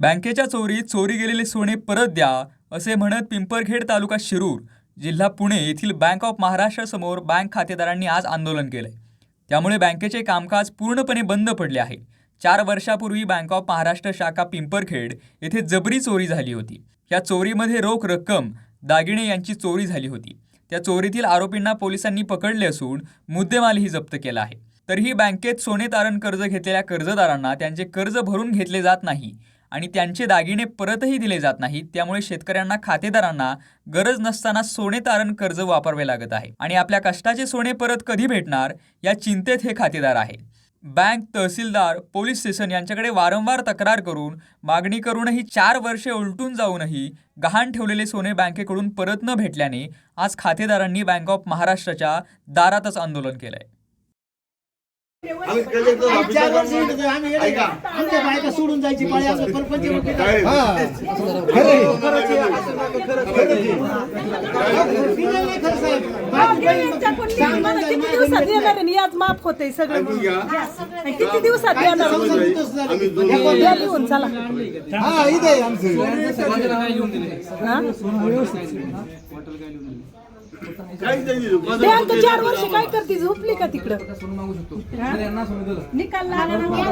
बँकेच्या चोरीत चोरी गेलेले सोने परत द्या असे म्हणत पिंपरखेड तालुका शिरूर जिल्हा पुणे येथील बँक ऑफ महाराष्ट्रासमोर बँक खातेदारांनी आज आंदोलन केलंय. त्यामुळे बँकेचे कामकाज पूर्णपणे बंद पडले आहे. चार वर्षापूर्वी बँक ऑफ महाराष्ट्र शाखा पिंपरखेड येथे जबरी चोरी झाली होती. या चोरीमध्ये रोख रक्कम दागिने यांची चोरी झाली होती. त्या चोरीतील आरोपींना पोलिसांनी पकडले असून मुद्देमालही जप्त केला आहे. तरीही बँकेत सोने तारण कर्ज घेतलेल्या कर्जदारांना त्यांचे कर्ज भरून घेतले जात नाही. आणि त्यांचे दागिने परतही दिले जात नाहीत. त्यामुळे शेतकऱ्यांना खातेदारांना गरज नसताना सोने तारण कर्ज वापरावे लागत आहे. आणि आपल्या कष्टाचे सोने परत कधी भेटणार या चिंतेत हे खातेदार आहे. बँक तहसीलदार पोलीस स्टेशन यांच्याकडे वारंवार तक्रार करून मागणी करूनही चार वर्षे उलटून जाऊनही गहाण ठेवलेले सोने बँकेकडून परत न भेटल्याने आज खातेदारांनी बँक ऑफ महाराष्ट्राच्या दारातच आंदोलन केलंय. आम्ही कलेक्टर आम्ही चार वर्ष ऑफिसर इथं आम्ही येडे ऐका. का? आमच्या बायका सोडून जायची पाळी असं काय? हा. खरं आहे. खरंच आहे. असं नका, खरंच आहे. बिना नाही खरं साहेब. माझी बहीण सांगून जाईल, किती माझ्या दिवसात बहिणीचं येणार आहे? याच माफ होते सगळं ऐकून घ्या. आणि किती दिवसात येणार झालं. आम्ही या या लिहून चला हा इथे आहे आमचं हा? बँक चार वर्ष काय करते झोपली का तिकडं निकाल लागला तुम्ही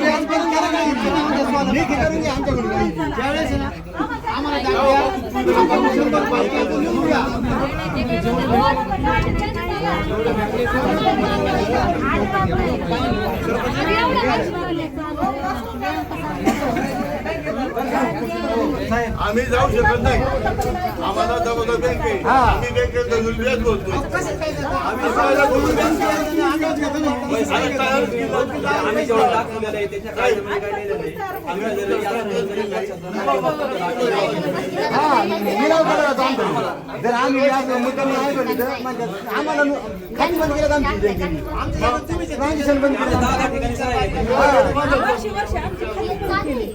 व्याज पण करा नाही. लेखी करून घ्या आमच्याकडून काही. ज्यावेळेस आहे ना, आम्हाला दाखवा. आपण शंभर पाहिजे तर लिहून घ्या. आम्ही जाऊ शकत नाही. आम्हाला जबाबदार बँक आहे. आम्ही बँकेत काय करता? आम्ही सगळ्या बोलून. आम्ही काय जेवढं दाखवलेलं आहे त्याच्या जर हा, आम्ही नाही तर म्हणजे आम्हाला खाती बंद केलं आमची बँकेने. ट्रान्झॅक्शन बंद केलं.